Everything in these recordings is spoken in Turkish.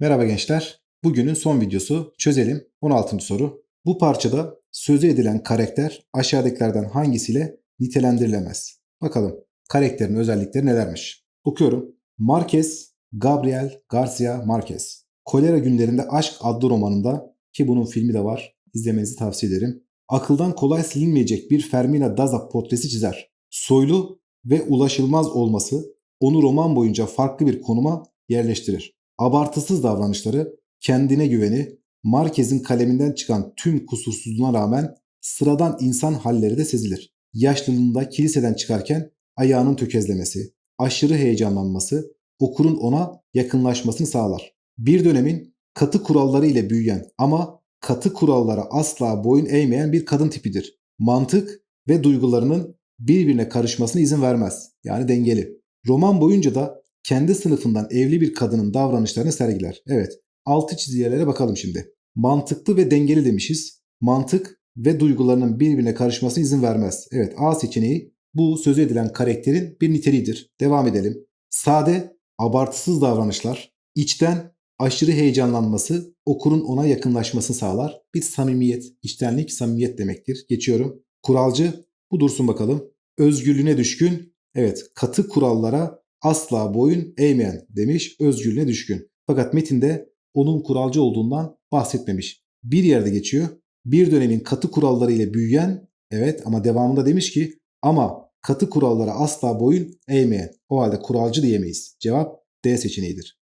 Merhaba gençler. Bugünün son videosu çözelim 16. soru. Bu parçada sözü edilen karakter aşağıdakilerden hangisiyle nitelendirilemez? Bakalım karakterin özellikleri nelermiş? Okuyorum. Marquez, Gabriel Garcia Marquez. Kolera Günlerinde Aşk adlı romanında ki bunun filmi de var. izlemenizi tavsiye ederim. Akıldan kolay silinmeyecek bir Fermina Daza portresi çizer. Soylu ve ulaşılmaz olması onu roman boyunca farklı bir konuma yerleştirir. Abartısız davranışları, kendine güveni, Marquez'in kaleminden çıkan tüm kusursuzluğuna rağmen sıradan insan halleri de sezilir. Yaşlılığında kiliseden çıkarken ayağının tökezlemesi, aşırı heyecanlanması, okurun ona yakınlaşmasını sağlar. Bir dönemin katı kuralları ile büyüyen ama katı kurallara asla boyun eğmeyen bir kadın tipidir. Mantık ve duygularının birbirine karışmasına izin vermez. Yani dengeli. Roman boyunca da kendi sınıfından evli bir kadının davranışlarını sergiler. Evet, altı çizgilere bakalım şimdi. Mantıklı ve dengeli demişiz. Mantık ve duygularının birbirine karışmasına izin vermez. Evet, A seçeneği bu sözü edilen karakterin bir niteliğidir. Devam edelim. Sade, abartısız davranışlar, içten aşırı heyecanlanması okurun ona yakınlaşmasını sağlar. Bir samimiyet, içtenlik, samimiyet demektir. Geçiyorum. Kuralcı, bu dursun bakalım. Özgürlüğüne düşkün, evet katı kurallara asla boyun eğmeyen demiş, özgürlüğüne düşkün. Fakat metinde onun kuralcı olduğundan bahsetmemiş. Bir yerde geçiyor. Bir dönemin katı kuralları ile büyüyen, evet ama devamında demiş ki ama katı kurallara asla boyun eğmeyen. O halde kuralcı diyemeyiz. Cevap D seçeneğidir.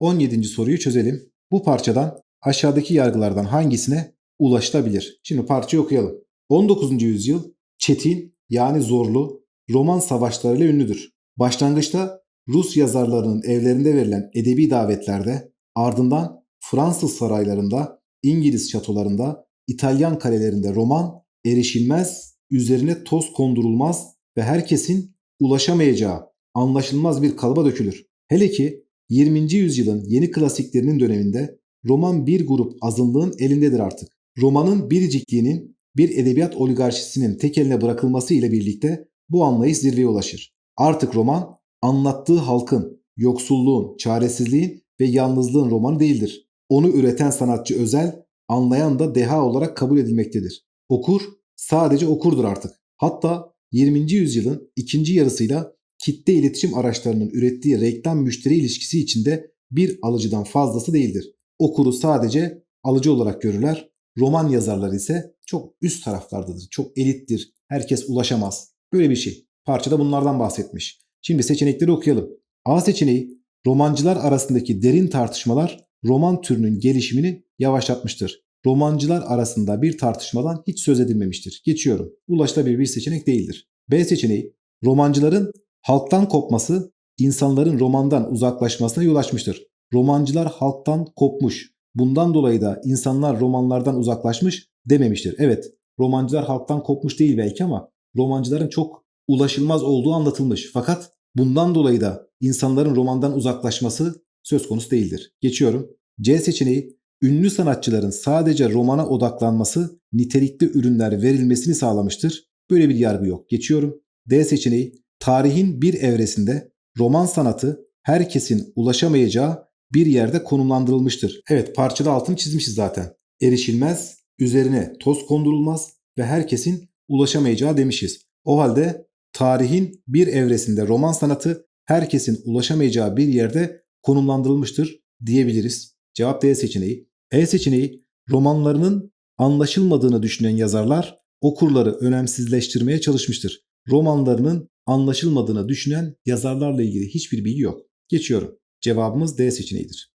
17. soruyu çözelim. Bu parçadan aşağıdaki yargılardan hangisine ulaşılabilir? Şimdi parçayı okuyalım. 19. yüzyıl çetin yani zorlu roman savaşlarıyla ünlüdür. Başlangıçta Rus yazarlarının evlerinde verilen edebi davetlerde ardından Fransız saraylarında, İngiliz şatolarında, İtalyan kalelerinde roman erişilmez, üzerine toz kondurulmaz ve herkesin ulaşamayacağı anlaşılmaz bir kalıba dökülür. Hele ki 20. yüzyılın yeni klasiklerinin döneminde roman bir grup azınlığın elindedir artık. Romanın biricikliğinin bir edebiyat oligarşisinin tek eline bırakılması ile birlikte bu anlayış zirveye ulaşır. Artık roman anlattığı halkın, yoksulluğun, çaresizliğin ve yalnızlığın romanı değildir. Onu üreten sanatçı özel, anlayan da deha olarak kabul edilmektedir. Okur sadece okurdur artık. Hatta 20. yüzyılın ikinci yarısıyla kitle iletişim araçlarının ürettiği reklam müşteri ilişkisi içinde bir alıcıdan fazlası değildir. Okuru sadece alıcı olarak görürler. Roman yazarları ise çok üst taraflardadır. Çok elittir. Herkes ulaşamaz. Böyle bir şey. Parçada bunlardan bahsetmiş. Şimdi seçenekleri okuyalım. A seçeneği romancılar arasındaki derin tartışmalar roman türünün gelişimini yavaşlatmıştır. Romancılar arasında bir tartışmadan hiç söz edilmemiştir. Geçiyorum. Ulaşılabilir bir seçenek değildir. B seçeneği romancıların halktan kopması insanların romandan uzaklaşmasına yol açmıştır. Romancılar halktan kopmuş. Bundan dolayı da insanlar romanlardan uzaklaşmış dememiştir. Evet, romancılar halktan kopmuş değil belki ama romancıların çok ulaşılmaz olduğu anlatılmış. Fakat bundan dolayı da insanların romandan uzaklaşması söz konusu değildir. Geçiyorum. C seçeneği ünlü sanatçıların sadece romana odaklanması nitelikli ürünler verilmesini sağlamıştır. Böyle bir yargı yok. Geçiyorum. D seçeneği tarihin bir evresinde roman sanatı herkesin ulaşamayacağı bir yerde konumlandırılmıştır. Evet parçada altını çizmişiz zaten. Erişilmez, üzerine toz kondurulmaz ve herkesin ulaşamayacağı demişiz. O halde tarihin bir evresinde roman sanatı herkesin ulaşamayacağı bir yerde konumlandırılmıştır diyebiliriz. Cevap D seçeneği. E seçeneği romanlarının anlaşılmadığını düşünen yazarlar okurları önemsizleştirmeye çalışmıştır. Romanlarının anlaşılmadığını düşünen yazarlarla ilgili hiçbir bilgi yok. Geçiyorum. Cevabımız D seçeneğidir.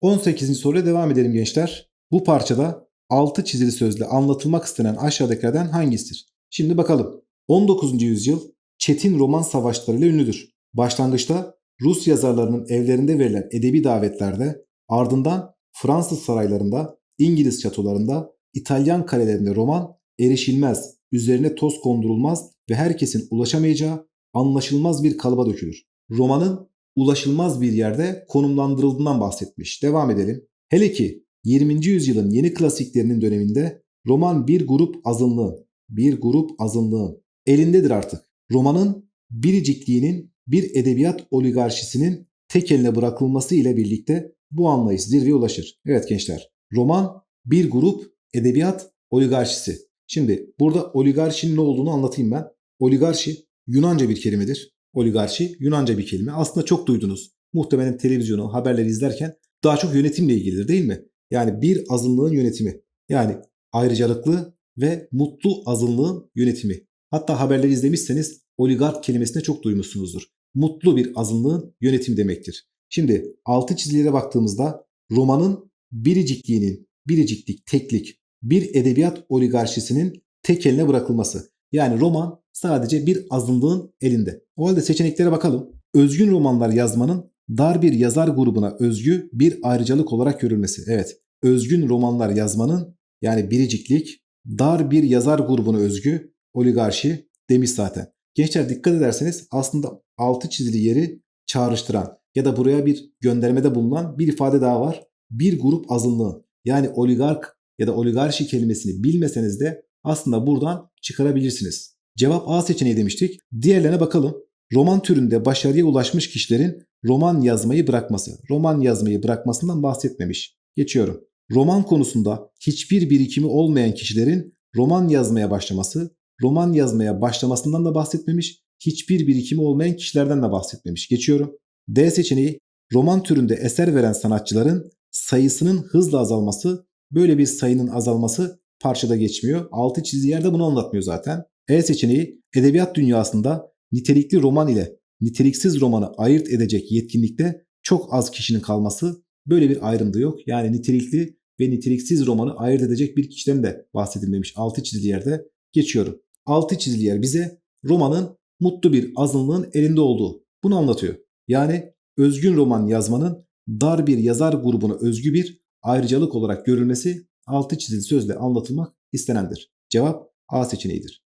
18. soruya devam edelim gençler. Bu parçada altı çizili sözle anlatılmak istenen aşağıdakilerden hangisidir? Şimdi bakalım. 19. yüzyıl çetin roman savaşlarıyla ünlüdür. Başlangıçta Rus yazarlarının evlerinde verilen edebi davetlerde, ardından Fransız saraylarında, İngiliz şatolarında, İtalyan kalelerinde roman erişilmez, üzerine toz kondurulmaz ve herkesin ulaşamayacağı anlaşılmaz bir kalıba dökülür. Romanın ulaşılmaz bir yerde konumlandırıldığından bahsetmiş. Devam edelim. Hele ki 20. yüzyılın yeni klasiklerinin döneminde roman bir grup azınlığın, bir grup azınlığın elindedir artık. Romanın biricikliğinin bir edebiyat oligarşisinin tek eline bırakılması ile birlikte bu anlayış zirveye ulaşır. Evet gençler. Roman bir grup edebiyat oligarşisi. Şimdi burada oligarşinin ne olduğunu anlatayım ben. Oligarşi Yunanca bir kelimedir. Oligarşi Yunanca bir kelime. Aslında çok duydunuz. Muhtemelen televizyonu, haberleri izlerken daha çok yönetimle ilgilidir değil mi? Yani bir azınlığın yönetimi. Yani ayrıcalıklı ve mutlu azınlığın yönetimi. Hatta haberleri izlemişseniz oligark kelimesini çok duymuşsunuzdur. Mutlu bir azınlığın yönetimi demektir. Şimdi altı çizgilere baktığımızda romanın biricikliğinin, biriciklik, teklik, bir edebiyat oligarşisinin tek eline bırakılması. Yani roman sadece bir azınlığın elinde. O halde seçeneklere bakalım. Özgün romanlar yazmanın dar bir yazar grubuna özgü bir ayrıcalık olarak görülmesi. Evet, özgün romanlar yazmanın yani biriciklik dar bir yazar grubuna özgü oligarşi demiş zaten. Gençler dikkat ederseniz aslında altı çizili yeri çağrıştıran ya da buraya bir göndermede bulunan bir ifade daha var. Bir grup azınlığın yani oligark ya da oligarşi kelimesini bilmeseniz de aslında buradan çıkarabilirsiniz. Cevap A seçeneği demiştik. Diğerlerine bakalım. Roman türünde başarıya ulaşmış kişilerin roman yazmayı bırakması. Roman yazmayı bırakmasından bahsetmemiş. Geçiyorum. Roman konusunda hiçbir birikimi olmayan kişilerin roman yazmaya başlaması, roman yazmaya başlamasından da bahsetmemiş, hiçbir birikimi olmayan kişilerden de bahsetmemiş. Geçiyorum. D seçeneği roman türünde eser veren sanatçıların sayısının hızla azalması, böyle bir sayının azalması parçada geçmiyor. Altı çizdiği yerde bunu anlatmıyor zaten. E seçeneği edebiyat dünyasında nitelikli roman ile niteliksiz romanı ayırt edecek yetkinlikte çok az kişinin kalması böyle bir ayrım da yok. Yani nitelikli ve niteliksiz romanı ayırt edecek bir kişiden de bahsedilmemiş. Altı çizili yerde geçiyorum. Altı çizili yer bize romanın mutlu bir azınlığın elinde olduğu. Bunu anlatıyor. Yani özgün roman yazmanın dar bir yazar grubuna özgü bir ayrıcalık olarak görülmesi altı çizili sözle anlatılmak istenendir. Cevap A seçeneğidir.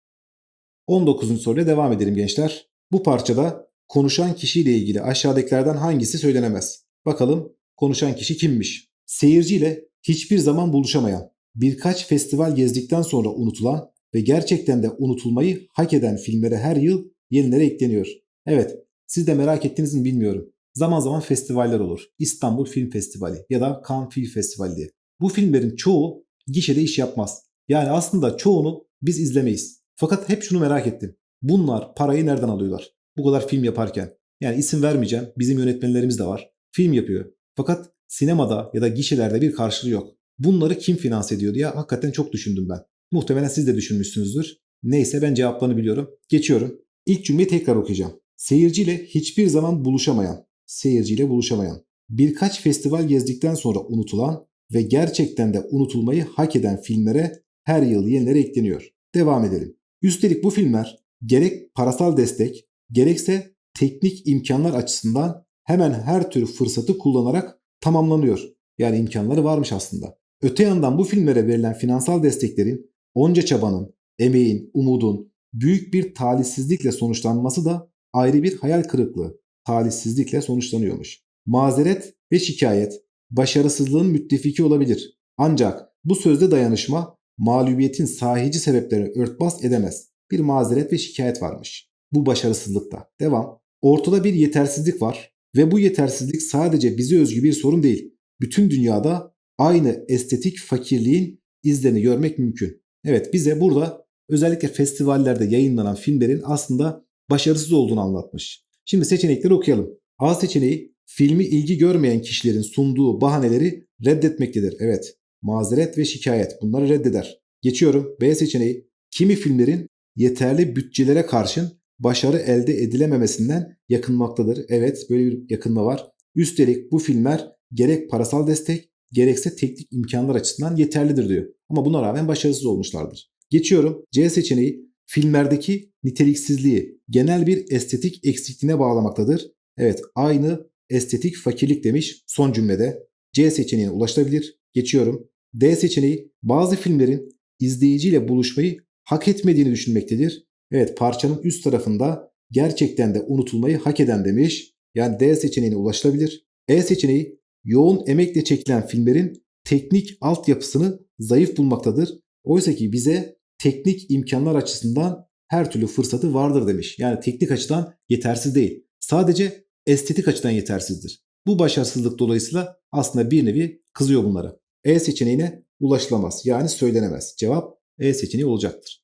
19. soruyla devam edelim gençler. Bu parçada konuşan kişiyle ilgili aşağıdakilerden hangisi söylenemez? Bakalım konuşan kişi kimmiş? Seyirciyle hiçbir zaman buluşamayan, birkaç festival gezdikten sonra unutulan ve gerçekten de unutulmayı hak eden filmlere her yıl yenilere ekleniyor. Evet, siz de merak ettiniz mi bilmiyorum. Zaman zaman festivaller olur. İstanbul Film Festivali ya da Cannes Film Festivali diye. Bu filmlerin çoğu gişede iş yapmaz. Yani aslında çoğunu biz izlemeyiz. Fakat hep şunu merak ettim. Bunlar parayı nereden alıyorlar? Bu kadar film yaparken. Yani isim vermeyeceğim. Bizim yönetmenlerimiz de var. Film yapıyor. Fakat sinemada ya da gişelerde bir karşılığı yok. Bunları kim finanse ediyor diye hakikaten çok düşündüm ben. Muhtemelen siz de düşünmüşsünüzdür. Neyse ben cevaplarını biliyorum. Geçiyorum. İlk cümleyi tekrar okuyacağım. Seyirciyle hiçbir zaman buluşamayan, seyirciyle buluşamayan, birkaç festival gezdikten sonra unutulan ve gerçekten de unutulmayı hak eden filmlere her yıl yenileri ekleniyor. Devam edelim. Üstelik bu filmler gerek parasal destek, gerekse teknik imkanlar açısından hemen her tür fırsatı kullanarak tamamlanıyor. Yani imkanları varmış aslında. Öte yandan bu filmlere verilen finansal desteklerin onca çabanın, emeğin, umudun büyük bir talihsizlikle sonuçlanması da ayrı bir hayal kırıklığı. Talihsizlikle sonuçlanıyormuş. Mazeret ve şikayet başarısızlığın müttefiki olabilir. Ancak bu sözde dayanışma mağlubiyetin sahici sebeplerini örtbas edemez. Bir mazeret ve şikayet varmış. Bu başarısızlıkta. Devam. Ortada bir yetersizlik var ve bu yetersizlik sadece bize özgü bir sorun değil. Bütün dünyada aynı estetik fakirliğin izlerini görmek mümkün. Evet bize burada özellikle festivallerde yayınlanan filmlerin aslında başarısız olduğunu anlatmış. Şimdi seçenekleri okuyalım. A seçeneği filmi ilgi görmeyen kişilerin sunduğu bahaneleri reddetmektedir. Evet mazeret ve şikayet bunları reddeder. Geçiyorum B seçeneği kimi filmlerin yeterli bütçelere karşın başarı elde edilememesinden yakınmaktadır. Evet böyle bir yakınma var. Üstelik bu filmler gerek parasal destek gerekse teknik imkanlar açısından yeterlidir diyor. Ama buna rağmen başarısız olmuşlardır. Geçiyorum. C seçeneği filmlerdeki niteliksizliği genel bir estetik eksikliğine bağlamaktadır. Evet aynı estetik fakirlik demiş son cümlede. C seçeneğine ulaşılabilir. Geçiyorum. D seçeneği bazı filmlerin izleyiciyle buluşmayı hak etmediğini düşünmektedir. Evet parçanın üst tarafında gerçekten de unutulmayı hak eden demiş. Yani D seçeneğine ulaşılabilir. E seçeneği yoğun emekle çekilen filmlerin teknik altyapısını zayıf bulmaktadır. Oysa ki bize teknik imkanlar açısından her türlü fırsatı vardır demiş. Yani teknik açıdan yetersiz değil. Sadece estetik açıdan yetersizdir. Bu başarısızlık dolayısıyla aslında bir nevi kızıyor bunlara. E seçeneğine ulaşılamaz. Yani söylenemez. Cevap E seçeneği olacaktır.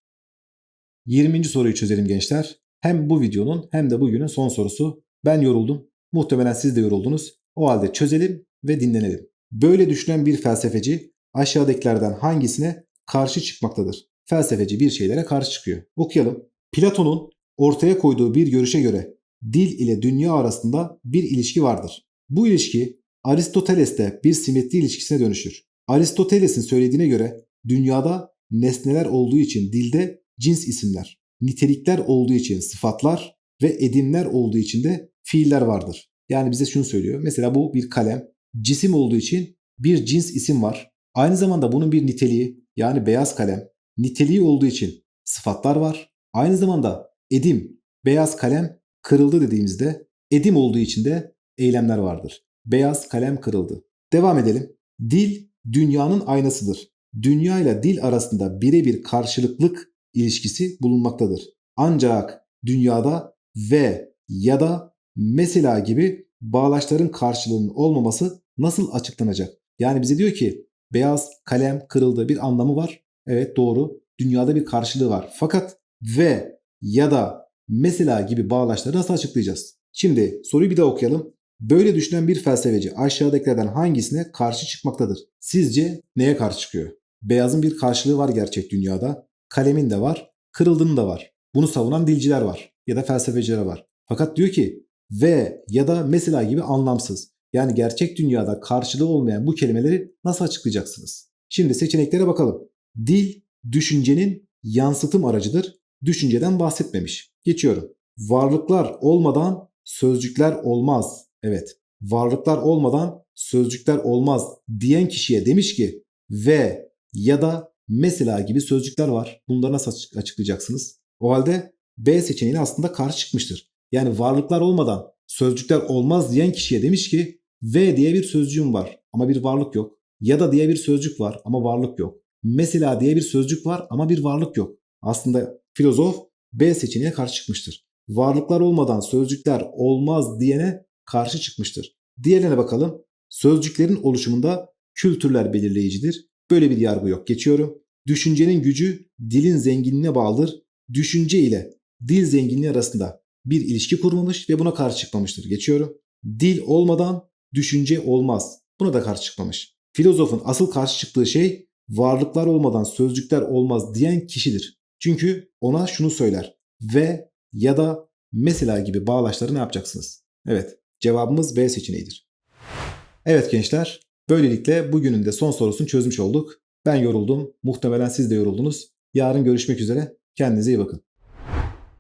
20. soruyu çözelim gençler. Hem bu videonun hem de bugünün son sorusu. Ben yoruldum. Muhtemelen siz de yoruldunuz. O halde çözelim ve dinlenelim. Böyle düşünen bir felsefeci aşağıdakilerden hangisine karşı çıkmaktadır? Felsefeci bir şeylere karşı çıkıyor. Okuyalım. Platon'un ortaya koyduğu bir görüşe göre dil ile dünya arasında bir ilişki vardır. Bu ilişki Aristoteles'te bir simetri ilişkisine dönüşür. Aristoteles'in söylediğine göre dünyada nesneler olduğu için dilde cins isimler, nitelikler olduğu için sıfatlar ve edimler olduğu için de fiiller vardır. Yani bize şunu söylüyor. Mesela bu bir kalem, cisim olduğu için bir cins isim var. Aynı zamanda bunun bir niteliği yani beyaz kalem, niteliği olduğu için sıfatlar var. Aynı zamanda edim, beyaz kalem kırıldı dediğimizde edim olduğu için de eylemler vardır. Beyaz kalem kırıldı. Devam edelim. Dil dünyanın aynasıdır. Dünya ile dil arasında birebir karşılıklık ilişkisi bulunmaktadır. Ancak dünyada ve ya da mesela gibi bağlaçların karşılığının olmaması nasıl açıklanacak? Yani bize diyor ki beyaz kalem kırıldı bir anlamı var. Evet doğru. Dünyada bir karşılığı var. Fakat ve ya da mesela gibi bağlaçları nasıl açıklayacağız? Şimdi soruyu bir daha okuyalım. Böyle düşünen bir felsefeci aşağıdakilerden hangisine karşı çıkmaktadır? Sizce neye karşı çıkıyor? Beyazın bir karşılığı var gerçek dünyada. Kalemin de var, kırıldığının da var. Bunu savunan dilciler var ya da felsefeciler var. Fakat diyor ki ve ya da mesela gibi anlamsız. Yani gerçek dünyada karşılığı olmayan bu kelimeleri nasıl açıklayacaksınız? Şimdi seçeneklere bakalım. Dil düşüncenin yansıtım aracıdır. Düşünceden bahsetmemiş. Geçiyorum. Varlıklar olmadan sözcükler olmaz. Evet. Varlıklar olmadan sözcükler olmaz diyen kişiye demiş ki ve ya da mesela gibi sözcükler var. Bunları nasıl açıklayacaksınız? O halde B seçeneğine aslında karşı çıkmıştır. Yani varlıklar olmadan sözcükler olmaz diyen kişiye demiş ki ve diye bir sözcüğüm var ama bir varlık yok. Ya da diye bir sözcük var ama varlık yok. Mesela diye bir sözcük var ama bir varlık yok. Aslında filozof B seçeneğine karşı çıkmıştır. Varlıklar olmadan sözcükler olmaz diyene karşı çıkmıştır. Diğerine bakalım. Sözcüklerin oluşumunda kültürler belirleyicidir. Böyle bir yargı yok. Geçiyorum. Düşüncenin gücü dilin zenginliğine bağlıdır. Düşünce ile dil zenginliği arasında bir ilişki kurmamış ve buna karşı çıkmamıştır. Geçiyorum. Dil olmadan düşünce olmaz. Buna da karşı çıkmamış. Filozofun asıl karşı çıktığı şey varlıklar olmadan sözcükler olmaz diyen kişidir. Çünkü ona şunu söyler. Ve ya da mesela gibi bağlaçları ne yapacaksınız? Evet cevabımız B seçeneğidir. Evet gençler böylelikle bugünün de son sorusunu çözmüş olduk. Ben yoruldum. Muhtemelen siz de yoruldunuz. Yarın görüşmek üzere. Kendinize iyi bakın.